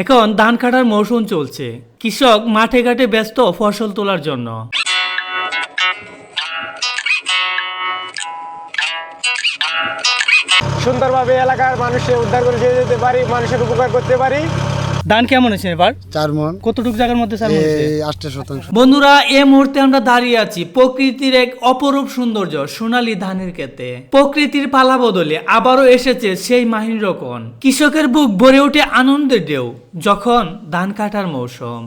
এখন ধান কাটার মৌসুম চলছে। কৃষক মাঠে ঘাটে ব্যস্ত ফসল তোলার জন্য। সুন্দরভাবে এলাকার মানুষের উদ্ধার করে যেতে পারি, মানুষের উপকার করতে পারি। ধান কেমন আছে এবার? চার মন। কতটুকু জায়গার মধ্যে চার আটটা শতাংশ। বন্ধুরা এই মুহূর্তে আমরা দাঁড়িয়ে আছি প্রকৃতির এক অপরূপ সৌন্দর্য সোনালী ধানের ক্ষেতে। প্রকৃতির পালা বদলে আবারও এসেছে সেই মাহিন রকম কৃষকের বুক ভরে ওঠে আনন্দের ঢেউ যখন ধান কাটার মৌসুম।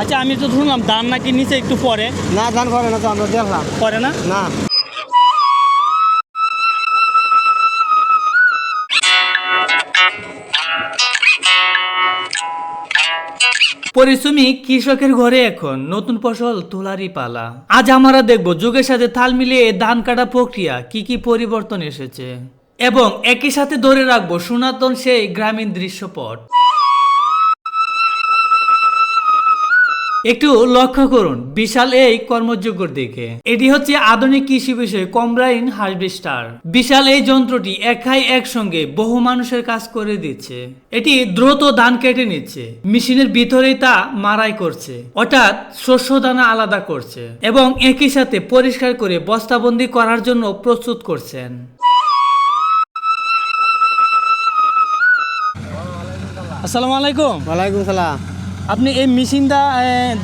আচ্ছা আমি তো শুনলাম ধান নাকি নিচে একটু পরে? না ধান করে না তো আমরা দেখলাম। পরে না? না। পরিশ্রমী কৃষকের ঘরে এখন নতুন ফসল তোলারই পালা। আজ আমরা দেখব যুগের সাথে তাল মিলিয়ে ধান কাটা প্রক্রিয়া কি কি পরিবর্তন এসেছে। এবং একই সাথে ধরে রাখব সনাতন সেই গ্রামীণ দৃশ্যপট। একটু লক্ষ্য করুন, বিশাল এই কর্মযোগ্যর দিকে। এটি হচ্ছে আধুনিক কৃষি বিষয়ে কমব্রাইন হারভেস্টার। বিশাল এই যন্ত্রটি একাই একসঙ্গে বহু মানুষের কাজ করে দিচ্ছে। এটি দ্রুত ধান কেটে নিচ্ছে, মেশিনের ভিতরেই তা মারাই করছে, অর্থাৎ শস্য দানা আলাদা করছে এবং একই সাথে পরিষ্কার করে বস্তাবন্দি করার জন্য প্রস্তুত করছেন। আসসালামু আলাইকুম। ওয়ালাইকুম সালাম। আপনি এই মেশিনটা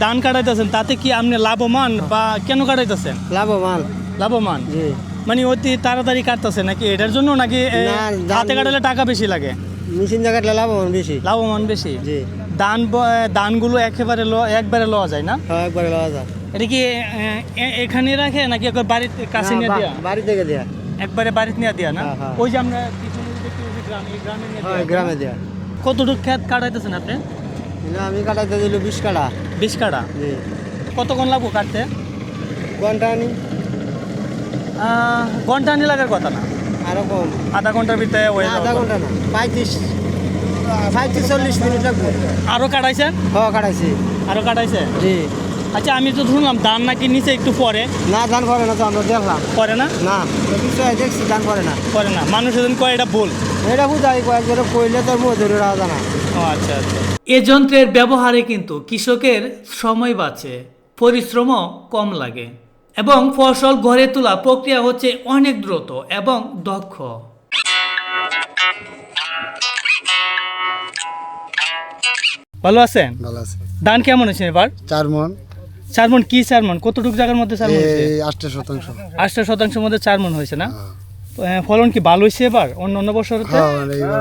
ধান কাটাইতেছেন তাতে কি আপনি লাভবান বা কেন কাটাইতেছেন? লাভবান। লাভবান? জি। মানে অতি তাড়াতাড়ি কাটতেছে নাকি এটার জন্য নাকি হাতে কাটালে টাকা বেশি লাগে? মেশিন জায়গাটা লাভবান বেশি। লাভবান বেশি? জি। ধান ধানগুলো একেবারে ল- একবারে লওয়া যায় না? হ্যাঁ একবারে লওয়া যায়। এটা কি এখানে রাখে নাকি একবার বাড়িতে কাছে নিয়ে দিয়া? বাড়ি থেকে দেয়া। একবারে বাড়িতে নিয়ে দিয়া না? হ্যাঁ, হ্যাঁ। ওই যে আমরা পাচ্ছি গ্রাম গ্রামে দিয়া। কতটুকু খেত কাটাইতেছেন আপনি? আমি কাটাইতে দিল বিশ কাটা বিশ কাটা জি। কতক্ষণ লাগবো কাটতে? ঘণ্টা আনি। ঘণ্টা নিয়ে লাগার কথা না? আরও কম। আধা ঘণ্টার ভিতরে না, আধা ঘণ্টা না পঁয়ত্রিশ পঁয়ত্রিশ চল্লিশ মিনিট লাগবে। আরও কাটাইছেন হ্যাঁ কাটাইছি। আরও কাটাইছে? জি। আচ্ছা আমি তো শুনলাম ধান নাকি নিচে একটু পরে না ধান করে না তো আমরা দেখলাম। পরে না? না দেখছি ধান করে না। পরে না। মানুষ কয় এটা ভুল? এটা বুঝাই কয়েকজন কইলে তোর ধরে রাখা জানা ও আচ্ছা আচ্ছা। এ যন্ত্রের ব্যবহারে কিন্তু কৃষকের সময় বাঁচে পরিশ্রমও কম লাগে এবং ফসল ঘরে তোলা প্রক্রিয়া হচ্ছে অনেক দ্রুত এবং দক্ষ। ভালো আছেন? ভালো আছে। ধান কেমন আছে এবার? চার মন। চার মন? কি চার মন? কতটুকু জায়গার মধ্যে চার মন আটটা শতাংশ। আটটা শতাংশের মধ্যে চার মন হয়েছে না? হ্যাঁ। ফলন কি ভালো হয়েছে এবার? অন্য অন্য বছর হ্যাঁ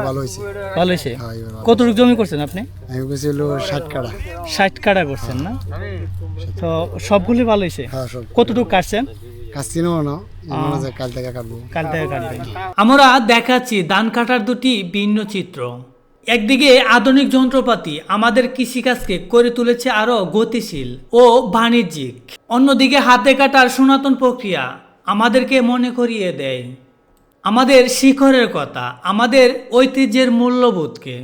ভালো হয়েছে। ভালো হয়েছে? হ্যাঁ কতটুকু জমি করছেন আপনি? আমি গেছিল ষাট কাটা ষাট কাটা করছেন না? তো সবগুলি ভালো হয়েছে? হ্যাঁ কতটুকু কাটছেন? কাচ্ছি নেব না কাল থেকে কাটবো। কাল থেকে কাটবেন। আমরা দেখাচ্ছি ধান কাটার দুটি ভিন্ন চিত্র। একদিকে আধুনিক যন্ত্রপাতি আমাদের কৃষিকাজকে করে তুলেছে আরও গতিশীল ও বাণিজ্যিক। অন্যদিকে হাতে কাটার সনাতন প্রক্রিয়া আমাদেরকে মনে করিয়ে দেয়। আমাদের শিখরের কথা, আমাদের ঐতিহ্যের মূল্যবোধকে।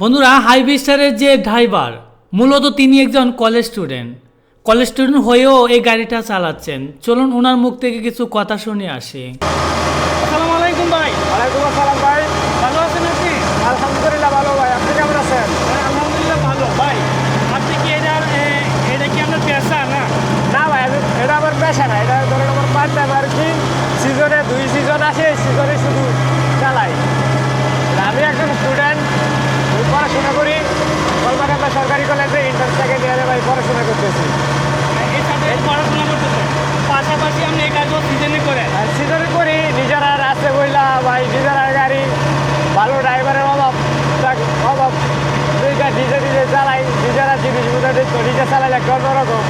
বন্ধুরা হাইভিস্টারের যে ড্রাইভার, মূলত তিনি একজন কলেজ স্টুডেন্ট কলেজ স্টুডেন্ট হয়েও এই গাড়িটা চালাচ্ছেন। চলুন ওনার মুখ থেকে কিছু কথা শুনে আসি আসসালামু আলাইকুম ভাই ওয়ালাইকুম আসসালাম ভাই ভালো আছেন আপনি আলহামদুলিল্লাহ ভালো ভাই আপনি কেমন আছেন আলহামদুলিল্লাহ ভালো ভাই আপনি কি এটা এটা কি আপনার পেশা না না ভাই আমি এটা আমার পেশা না এটা আমার পার্ট টাইম আর কি সিজনে দুই সিজন আসে এই সিজনে শুধু চালাই আমি একজন স্টুডেন্ট পড়াশোনা করি। কলকাতা সরকারি কলেজে ইন্টার সেকেন্ড ইয়ারে ভাই পড়াশোনা করতেছি। পড়াশোনা করতেছেন পাশাপাশি আপনি এই কাজও সিজনে করেন আর সিজনে করি। নিজেরা রাস্তায় বইলা ভাই নিজেরা গাড়ি ভালো ড্রাইভারের অভাব অভাব। দুইটা ডিজে ডিজে চালাই নিজেরা জিনিসগুলো দেখতো নিজে চালাইলে অন্যরকম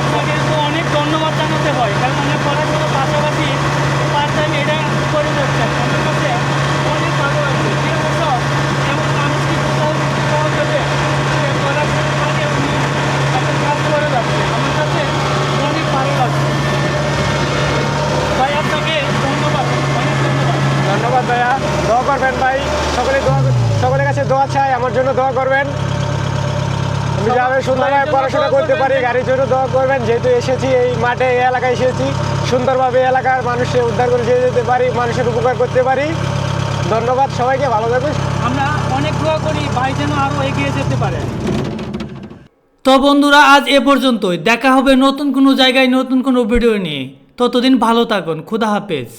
আপনাকে অনেক ধন্যবাদ জানাতে হয় কারণ আপনি পড়াশোনার পাশাপাশি পার্ট টাইম এটা করে যাচ্ছেন আমার কাছে অনেক ভালো লাগছে যে বছর এমন মানুষকে সহজ সহজ হবে যে পড়াশোনার মাঝে উনি একটা কাজ করে যাচ্ছে আমার কাছে অনেক ভালো লাগছে ভাই আপনাকে ধন্যবাদ অনেক ধন্যবাদ ধন্যবাদ ভাইয়া। দোয়া করবেন ভাই। সকলে দোয়া সকলের কাছে দোয়া চাই আমার জন্য দোয়া করবেন। আমি যাবে সুন্দরভাবে পড়াশোনা করতে পারি গাড়ির জন্য দোয়া করবেন। যেহেতু এসেছি এই মাঠে এই এলাকায় এসেছি সুন্দরভাবে এলাকার মানুষের উদ্ধার করে দিয়ে যেতে পারি মানুষের উপকার করতে পারি। ধন্যবাদ সবাইকে ভালো থাকুন। আমরা অনেক দোয়া করি ভাই যেন আরও এগিয়ে যেতে পারে। তো বন্ধুরা আজ এ পর্যন্তই। দেখা হবে নতুন কোনো জায়গায় নতুন কোনো ভিডিও নিয়ে। ততদিন ভালো থাকুন। খুদা হাফেজ।